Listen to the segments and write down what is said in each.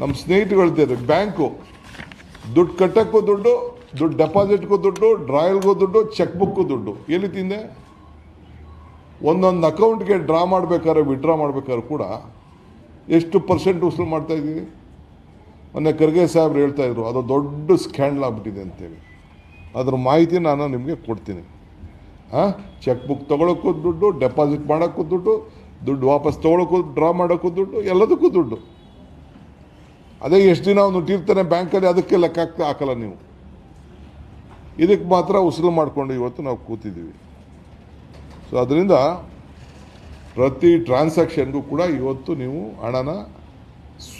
ನಮ್ಮ ಸ್ನೇಹಿತರು ಹೇಳ್ತಿದ್ರು ಬ್ಯಾಂಕು ದುಡ್ಡು ಕಟ್ಟಕ್ಕೂ ದುಡ್ಡು ದುಡ್ಡು ಡೆಪಾಸಿಟ್ಗೂ ದುಡ್ಡು, ಡ್ರಾಯಲ್ಗೂ ದುಡ್ಡು ಚೆಕ್ ಬುಕ್ಕು ದುಡ್ಡು. ಎಲ್ಲಿ ತಿಂದೆ? ಒಂದೊಂದು ಅಕೌಂಟ್ಗೆ ಡ್ರಾ ಮಾಡ್ಬೇಕಾದ್ರೆ ವಿಡ್ರಾ ಮಾಡ್ಬೇಕಾದ್ರೆ ಕೂಡ ಎಷ್ಟು ಪರ್ಸೆಂಟ್ ವಸೂಲು ಮಾಡ್ತಾ ಇದ್ದೀವಿ? ಮೊನ್ನೆ ಖರ್ಗೆ ಸಾಹೇಬ್ರು ಹೇಳ್ತಾ ಇದ್ರು, ಅದು ದೊಡ್ಡ ಸ್ಕ್ಯಾಂಡಲ್ ಆಗ್ಬಿಟ್ಟಿದೆ ಅಂತೇಳಿ. ಅದ್ರ ಮಾಹಿತಿ ನಾನು ನಿಮಗೆ ಕೊಡ್ತೀನಿ. ಹಾಂ ಚೆಕ್ ಬುಕ್ ತೊಗೊಳಕ್ಕೂ ದುಡ್ಡು ಡೆಪಾಸಿಟ್ ಮಾಡೋಕ್ಕೂ ದುಡ್ಡು ದುಡ್ಡು ವಾಪಸ್ ತೊಗೊಳಕ್ಕೂ, ಡ್ರಾ ಮಾಡೋಕ್ಕೂ ದುಡ್ಡು, ಎಲ್ಲದಕ್ಕೂ ದುಡ್ಡು. ಅದೇ ಎಷ್ಟು ದಿನ ಅವನು ಇಟ್ಟಿರ್ತಾನೆ ಬ್ಯಾಂಕಲ್ಲಿ ಅದಕ್ಕೆ ಲೆಕ್ಕ ಹಾಕಲ್ಲ ನೀವು. ಇದಕ್ಕೆ ಮಾತ್ರ ಉಸಿರು ಮಾಡಿಕೊಂಡು ಇವತ್ತು ನಾವು ಕೂತಿದ್ದೀವಿ. ಸೊ ಅದರಿಂದ ಪ್ರತಿ ಟ್ರಾನ್ಸಾಕ್ಷನ್ಗೂ ಕೂಡ ಇವತ್ತು ನೀವು ಹಣನ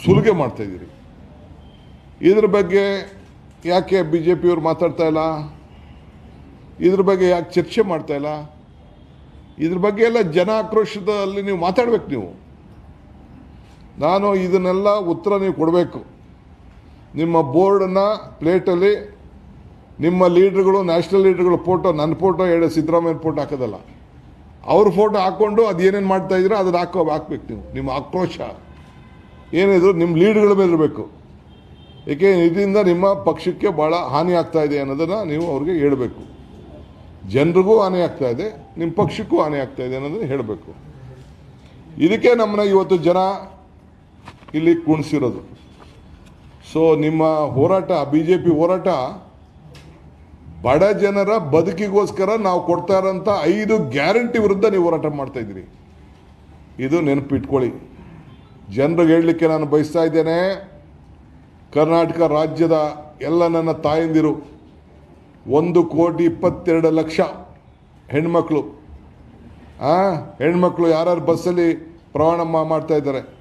ಸುಲಿಗೆ ಮಾಡ್ತಾ ಇದ್ದೀರಿ. ಇದ್ರ ಬಗ್ಗೆ ಯಾಕೆ ಬಿ ಜೆ ಪಿಯವ್ರು ಮಾತಾಡ್ತಾ ಇಲ್ಲ? ಇದ್ರ ಬಗ್ಗೆ ಯಾಕೆ ಚರ್ಚೆ ಮಾಡ್ತಾ ಇಲ್ಲ? ಇದ್ರ ಬಗ್ಗೆ ಎಲ್ಲ ಜನ ಆಕ್ರೋಶದಲ್ಲಿ ನೀವು ಮಾತಾಡ್ಬೇಕು ನೀವು. ನಾನು ಇದನ್ನೆಲ್ಲ ಉತ್ತರ ನೀವು ಕೊಡಬೇಕು. ನಿಮ್ಮ ಬೋರ್ಡನ್ನು ಪ್ಲೇಟಲ್ಲಿ ನಿಮ್ಮ ಲೀಡ್ರ್ಗಳು, ನ್ಯಾಷನಲ್ ಲೀಡ್ರ್ಗಳು ಫೋಟೋ, ನನ್ನ ಫೋಟೋ ಹೇಳಿ ಸಿದ್ದರಾಮಯ್ಯ ಫೋಟೋ ಹಾಕೋದಲ್ಲ. ಅವ್ರ ಫೋಟೋ ಹಾಕ್ಕೊಂಡು ಅದು ಏನೇನು ಮಾಡ್ತಾ ಅದನ್ನು ಅದನ್ನ ಹಾಕೋ, ಹಾಕ್ಬೇಕು ನೀವು. ನಿಮ್ಮ ಆಕ್ರೋಶ. ಏನಿದ್ರು ನಿಮ್ಮ ಲೀಡ್ಗಳ ಮೇಲೆ ಇರಬೇಕು. ಏಕೆ, ಇದರಿಂದ ನಿಮ್ಮ ಪಕ್ಷಕ್ಕೆ ಭಾಳ ಹಾನಿ ಆಗ್ತಾ ಇದೆ ಅನ್ನೋದನ್ನು ನೀವು ಅವ್ರಿಗೆ ಹೇಳಬೇಕು. ಜನರಿಗೂ ಹಾನಿ ಆಗ್ತಾ ಇದೆ, ನಿಮ್ಮ ಪಕ್ಷಕ್ಕೂ ಹಾನಿ ಆಗ್ತಾ ಇದೆ ಅನ್ನೋದನ್ನು ಹೇಳಬೇಕು. ಇದಕ್ಕೆ ನಮ್ಮನ್ನ ಇವತ್ತು ಜನ ಇಲ್ಲಿ ಕುಣಿಸಿರೋದು. ಸೊ ನಿಮ್ಮ ಹೋರಾಟ ಬಿ ಜೆ ಪಿ ಹೋರಾಟ, ಬಡ ಜನರ ಬದುಕಿಗೋಸ್ಕರ ನಾವು ಕೊಡ್ತಾ ಇರೋಂಥ ಐದು ಗ್ಯಾರಂಟಿ ವಿರುದ್ಧ ನೀವು ಹೋರಾಟ ಮಾಡ್ತಾ ಇದ್ದೀರಿ. ಇದು ನೆನಪಿಟ್ಕೊಳ್ಳಿ. ಜನರಿಗೆ ಹೇಳಲಿಕ್ಕೆ ನಾನು ಬಯಸ್ತಾ ಇದ್ದೇನೆ, ಕರ್ನಾಟಕ ರಾಜ್ಯದ ಎಲ್ಲ ನನ್ನ ತಾಯಂದಿರು, ಒಂದು ಕೋಟಿ ಇಪ್ಪತ್ತೆರಡು ಲಕ್ಷ ಹೆಣ್ಮಕ್ಳು. ಆ, ಹೆಣ್ಮಕ್ಳು ಯಾರ್ಯಾರು ಬಸ್ಸಲ್ಲಿ ಪ್ರಯಾಣ ಮಾಡ್ತಾ ಇದ್ದಾರೆ?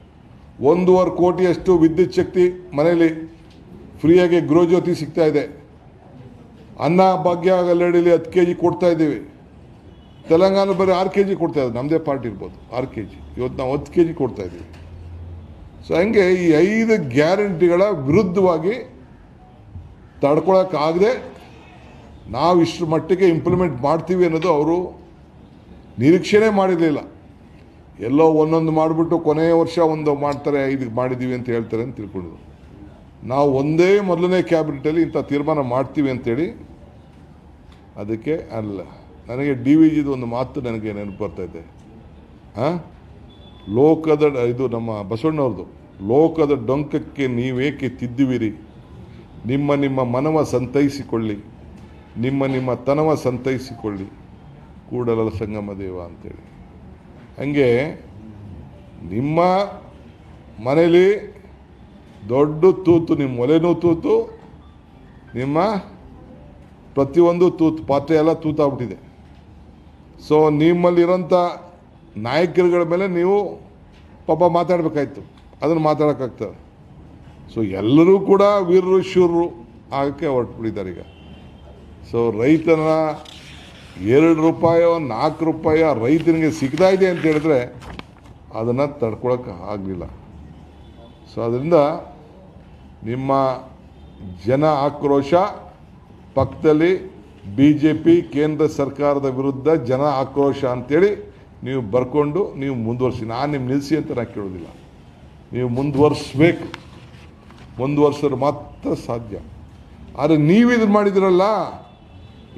ಒಂದೂವರೆ ಕೋಟಿಯಷ್ಟು ವಿದ್ಯುತ್ ಶಕ್ತಿ ಮನೆಯಲ್ಲಿ ಫ್ರೀಯಾಗಿ ಗೃಹಜ್ಯೋತಿ ಸಿಗ್ತಾ ಇದೆ. ಅನ್ನ, ಭಾಗ್ಯ ಗಲ್ಲಡಿಲಿ ಹತ್ತು ಕೆ ಜಿ ಕೊಡ್ತಾ ಇದ್ದೀವಿ. ತೆಲಂಗಾಣ ಬರೀ ಆರು ಕೆ ಜಿ ಕೊಡ್ತಾ ಇದ್ದಾರೆ. ನಮ್ಮದೇ ಪಾರ್ಟಿ ಇರ್ಬೋದು. ಆರು ಕೆ ಜಿ ಇವತ್ತು ನಾವು ಹತ್ತು ಕೆ ಜಿ ಕೊಡ್ತಾ ಇದ್ದೀವಿ. ಸೊ ಹಂಗೆ ಈ ಐದು ಗ್ಯಾರಂಟಿಗಳ ವಿರುದ್ಧವಾಗಿ ತಡ್ಕೊಳಕ್ಕಾಗದೆ ನಾವು ಇಷ್ಟರ ಮಟ್ಟಿಗೆ ಇಂಪ್ಲಿಮೆಂಟ್ ಮಾಡ್ತೀವಿ ಅನ್ನೋದು ಅವರು ನಿರೀಕ್ಷೆನೇ ಮಾಡಿರಲಿಲ್ಲ. ಎಲ್ಲೋ ಒಂದೊಂದು ಮಾಡಿಬಿಟ್ಟು ಕೊನೆಯ ವರ್ಷ ಒಂದು ಮಾಡ್ತಾರೆ ಇದಕ್ಕೆ ಮಾಡಿದ್ದೀವಿ ಅಂತ ಹೇಳ್ತಾರೆ ಅಂತ ತಿಳ್ಕೊಂಡಿದ್ರು. ನಾವು ಒಂದೇ ಮೊದಲನೇ ಕ್ಯಾಬಿನೆಟಲ್ಲಿ ಇಂಥ ತೀರ್ಮಾನ ಮಾಡ್ತೀವಿ ಅಂತೇಳಿ ಅದಕ್ಕೆ ಅಲ್ಲ, ನನಗೆ ಡಿ ವಿ ಜಿದು ಒಂದು ಮಾತು ನನಗೆ ನೆನಪು ಬರ್ತೈತೆ ಹಾಂ ಲೋಕದ ಇದು ನಮ್ಮ ಬಸವಣ್ಣವ್ರದ್ದು ಲೋಕದ ಡೊಂಕಕ್ಕೆ ನೀವೇಕೆ ತಿದ್ದುವಿರಿ? ನಿಮ್ಮ ನಿಮ್ಮ ಮನವ ಸಂತೈಸಿಕೊಳ್ಳಿ, ನಿಮ್ಮ ನಿಮ್ಮ ತನವ ಸಂತೈಸಿಕೊಳ್ಳಿ. ಕೂಡಲ ಸಂಗಮ ದೇವ ಅಂತೇಳಿ. ಹಂಗೆ ನಿಮ್ಮ ಮನೇಲಿ ದೊಡ್ಡ ತೂತು, ನಿಮ್ಮ ಒಲೆನೂ ತೂತು, ನಿಮ್ಮ ಪ್ರತಿಯೊಂದು ತೂತು, ಪಾತ್ರೆ ಎಲ್ಲ ತೂತಾಗ್ಬಿಟ್ಟಿದೆ. ಸೊ ನಿಮ್ಮಲ್ಲಿರೋಂಥ ನಾಯಕರುಗಳ ಮೇಲೆ ನೀವು ಪಾಪ ಮಾತಾಡಬೇಕಾಯ್ತು. ಅದನ್ನು ಮಾತಾಡೋಕ್ಕಾಗ್ತದೆ. ಸೊ ಎಲ್ಲರೂ ಕೂಡ ವೀರರು ಶೂರರು ಆಗಕ್ಕೆ ಹೊರಟುಬಿಟ್ಟಿದ್ದಾರೆ ಈಗ. ಸೊ ರೈತನ ಎರಡು ರೂಪಾಯೋ, ನಾಲ್ಕು ರೂಪಾಯೋ ರೈತನಿಗೆ ಸಿಗ್ತಾ ಇದೆ ಅಂತ ಹೇಳಿದ್ರೆ ಅದನ್ನು ತಡ್ಕೊಳಕ್ಕೆ ಆಗಲಿಲ್ಲ. ಸೊ ಅದರಿಂದ ನಿಮ್ಮ ಜನ ಆಕ್ರೋಶ ಪಕ್ಕದಲ್ಲಿ ಬಿ ಜೆ ಪಿ ಕೇಂದ್ರ ಸರ್ಕಾರದ ವಿರುದ್ಧ ಜನ ಆಕ್ರೋಶ ಅಂತೇಳಿ ನೀವು ಬರ್ಕೊಂಡು ನೀವು ಮುಂದುವರಿಸಿ. ನಾನು ನಿಮ್ಮ ನಿಲ್ಲಿಸಿ ಅಂತ ನಾನು ಕೇಳೋದಿಲ್ಲ. ನೀವು ಮುಂದುವರಿಸ್ಬೇಕು. ಮುಂದುವರ್ಸಿದ್ರೆ ಮಾತ್ರ ಸಾಧ್ಯ. ಆದರೆ ನೀವು ಇದು ಮಾಡಿದಿರಲ್ಲ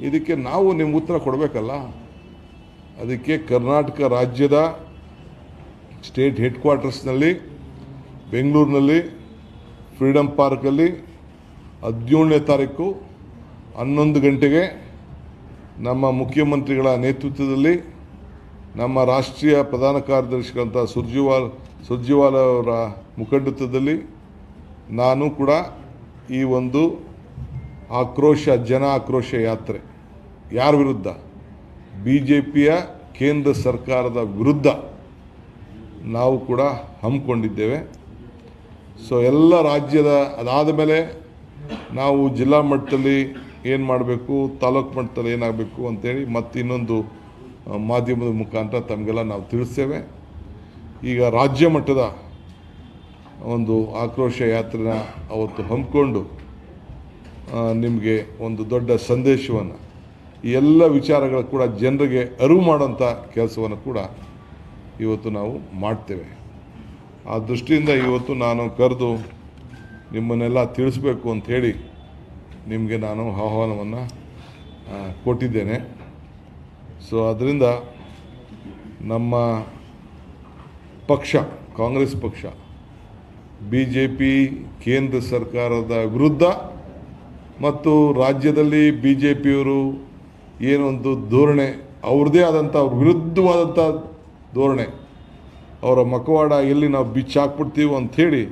ಇದಕ್ಕೆ ನಾವು ನಿಮ್ಗೆ ಉತ್ತರ ಕೊಡಬೇಕಲ್ಲ? ಅದಕ್ಕೆ ಕರ್ನಾಟಕ ರಾಜ್ಯದ ಸ್ಟೇಟ್ ಹೆಡ್ ಕ್ವಾರ್ಟರ್ಸ್ನಲ್ಲಿ ಬೆಂಗಳೂರಿನಲ್ಲಿ ಫ್ರೀಡಮ್ ಪಾರ್ಕಲ್ಲಿ ಹದಿನೇಳನೇ ತಾರೀಕು ಹನ್ನೊಂದು ಗಂಟೆಗೆ ನಮ್ಮ ಮುಖ್ಯಮಂತ್ರಿಗಳ ನೇತೃತ್ವದಲ್ಲಿ ನಮ್ಮ ರಾಷ್ಟ್ರೀಯ ಪ್ರಧಾನ ಕಾರ್ಯದರ್ಶಿಗಳಂಥ ಸುರ್ಜಿವಾಲ್, ಸುರ್ಜಿವಾಲ ಅವರ ಮುಖಂಡತ್ವದಲ್ಲಿ ನಾನು ಕೂಡ ಈ ಒಂದು ಆಕ್ರೋಶ, ಜನ ಆಕ್ರೋಶ ಯಾತ್ರೆ. ಯಾರ ವಿರುದ್ಧ? ಬಿ ಜೆ ಪಿಯ ಕೇಂದ್ರ ಸರ್ಕಾರದ ವಿರುದ್ಧ ನಾವು ಕೂಡ ಹಮ್ಮಿಕೊಂಡಿದ್ದೇವೆ. ಸೊ ಎಲ್ಲ ರಾಜ್ಯದ, ಅದಾದ ಮೇಲೆ ನಾವು ಜಿಲ್ಲಾ ಮಟ್ಟದಲ್ಲಿ ಏನು ಮಾಡಬೇಕು, ತಾಲೂಕು ಮಟ್ಟದಲ್ಲಿ ಏನಾಗಬೇಕು ಅಂತೇಳಿ ಮತ್ತೆ ಇನ್ನೊಂದು ಮಾಧ್ಯಮದ ಮುಖಾಂತರ ತಮಗೆಲ್ಲ ನಾವು ತಿಳಿಸ್ತೇವೆ. ಈಗ ರಾಜ್ಯ ಮಟ್ಟದ ಒಂದು ಆಕ್ರೋಶ ಯಾತ್ರೆನ ಅವತ್ತು ಹಮ್ಮಿಕೊಂಡು ನಿಮಗೆ ಒಂದು ದೊಡ್ಡ ಸಂದೇಶವನ್ನು ಈ ಎಲ್ಲ ವಿಚಾರಗಳು ಕೂಡ ಜನರಿಗೆ ಅರಿವು ಮಾಡೋಂಥ ಕೆಲಸವನ್ನು ಕೂಡ ಇವತ್ತು ನಾವು ಮಾಡ್ತೇವೆ. ಆ ದೃಷ್ಟಿಯಿಂದ ಇವತ್ತು ನಾನು ಕರೆದು ನಿಮ್ಮನ್ನೆಲ್ಲ ತಿಳಿಸ್ಬೇಕು ಅಂಥೇಳಿ ನಿಮಗೆ ನಾನು ಆಹ್ವಾನವನ್ನು ಕೊಟ್ಟಿದ್ದೇನೆ. ಸೊ ಅದರಿಂದ ನಮ್ಮ ಪಕ್ಷ, ಕಾಂಗ್ರೆಸ್ ಪಕ್ಷ ಬಿ ಜೆ ಪಿ ಕೇಂದ್ರ ಸರ್ಕಾರದ ವಿರುದ್ಧ ಮತ್ತು ರಾಜ್ಯದಲ್ಲಿ ಬಿ ಜೆ ಪಿಯವರು ಏನೊಂದು ಧೋರಣೆ, ಅವ್ರದ್ದೇ ಆದಂಥ, ಅವ್ರ ವಿರುದ್ಧವಾದಂಥ ಧೋರಣೆ. ಅವರ ಮಕವಾಡ ಎಲ್ಲಿ ನಾವು ಬಿಚ್ಚಾಕ್ಬಿಡ್ತೀವಿ ಅಂಥೇಳಿ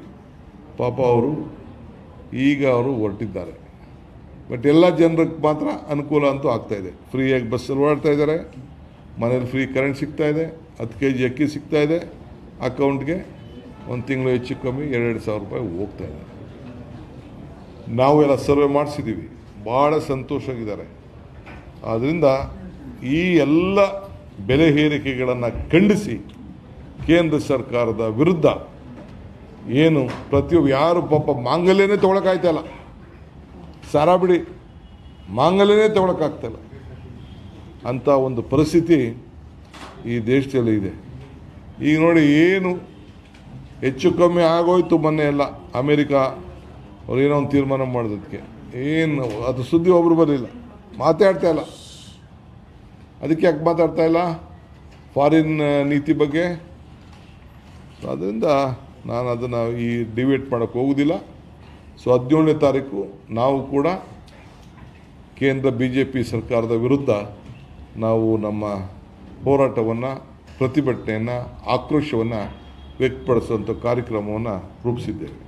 ಪಾಪ ಅವರು ಈಗ ಅವರು ಹೊರಟಿದ್ದಾರೆ. ಬಟ್ ಎಲ್ಲ ಜನರಿಗೆ ಮಾತ್ರ ಅನುಕೂಲ ಅಂತೂ ಆಗ್ತಾಯಿದೆ ಫ್ರೀಯಾಗಿ ಬಸ್ಸಲ್ಲಿ ಓಡಾಡ್ತಾ ಇದ್ದಾರೆ. ಮನೇಲಿ ಫ್ರೀ ಕರೆಂಟ್ ಸಿಗ್ತಾ ಇದೆ. ಹತ್ತು ಕೆ ಜಿ ಅಕ್ಕಿ ಸಿಗ್ತಾ ಇದೆ. ಅಕೌಂಟ್ಗೆ ಒಂದು ತಿಂಗಳು ಹೆಚ್ಚು ಕಮ್ಮಿ ಎರಡೆರಡು ಸಾವಿರ ರೂಪಾಯಿ ಹೋಗ್ತಾ ಇದೆ. ನಾವು ಎಲ್ಲ ಸರ್ವೆ ಮಾಡಿಸಿದ್ದೀವಿ. ಭಾಳ ಸಂತೋಷವಾಗಿದ್ದಾರೆ. ಆದ್ದರಿಂದ ಈ ಎಲ್ಲ ಬೆಲೆ ಏರಿಕೆಗಳನ್ನು ಖಂಡಿಸಿ ಕೇಂದ್ರ ಸರ್ಕಾರದ ವಿರುದ್ಧ ಏನು ಪ್ರತಿಯೊಬ್ಬ ಯಾರು ಪಾಪ ಮಾಂಗಲ್ಯನೇ ತೊಗೊಳಕಾಯ್ತಲ್ಲ ಸಾರ ಬಿಡಿ, ಮಾಂಗಲ್ಯನೇ ತೊಗೊಳಕ್ಕಾಗ್ತಾಯಿಲ್ಲ ಅಂಥ ಒಂದು ಪರಿಸ್ಥಿತಿ ಈ ದೇಶದಲ್ಲಿ ಇದೆ. ಈಗ ನೋಡಿ ಏನು ಹೆಚ್ಚು ಕಮ್ಮಿ ಆಗೋಯ್ತು ಮೊನ್ನೆ ಎಲ್ಲ ಅಮೇರಿಕಾ ಅವ್ರು ಏನೋ ಒಂದು ತೀರ್ಮಾನ ಮಾಡೋದಕ್ಕೆ ಏನು ಅದು ಸುದ್ದಿ ಒಬ್ಬರು ಬರಲಿಲ್ಲ. ಮಾತಾಡ್ತಾ ಇಲ್ಲ. ಅದಕ್ಕೆ ಯಾಕೆ ಮಾತಾಡ್ತಾ ಇಲ್ಲ? ಫಾರಿನ್ ನೀತಿ ಬಗ್ಗೆ. ಅದರಿಂದ ನಾನು ಅದನ್ನು ಈ ಡಿಬೇಟ್ ಮಾಡೋಕ್ಕೆ ಹೋಗೋದಿಲ್ಲ. ಸೊ ಹದಿನೇಳನೇ ತಾರೀಕು ನಾವು ಕೂಡ ಕೇಂದ್ರ ಬಿ ಜೆ ಪಿ ಸರ್ಕಾರದ ವಿರುದ್ಧ ನಾವು ನಮ್ಮ ಹೋರಾಟವನ್ನು, ಪ್ರತಿಭಟನೆಯನ್ನು, ಆಕ್ರೋಶವನ್ನು ವ್ಯಕ್ತಪಡಿಸುವಂಥ ಕಾರ್ಯಕ್ರಮವನ್ನು ರೂಪಿಸಿದ್ದೇವೆ.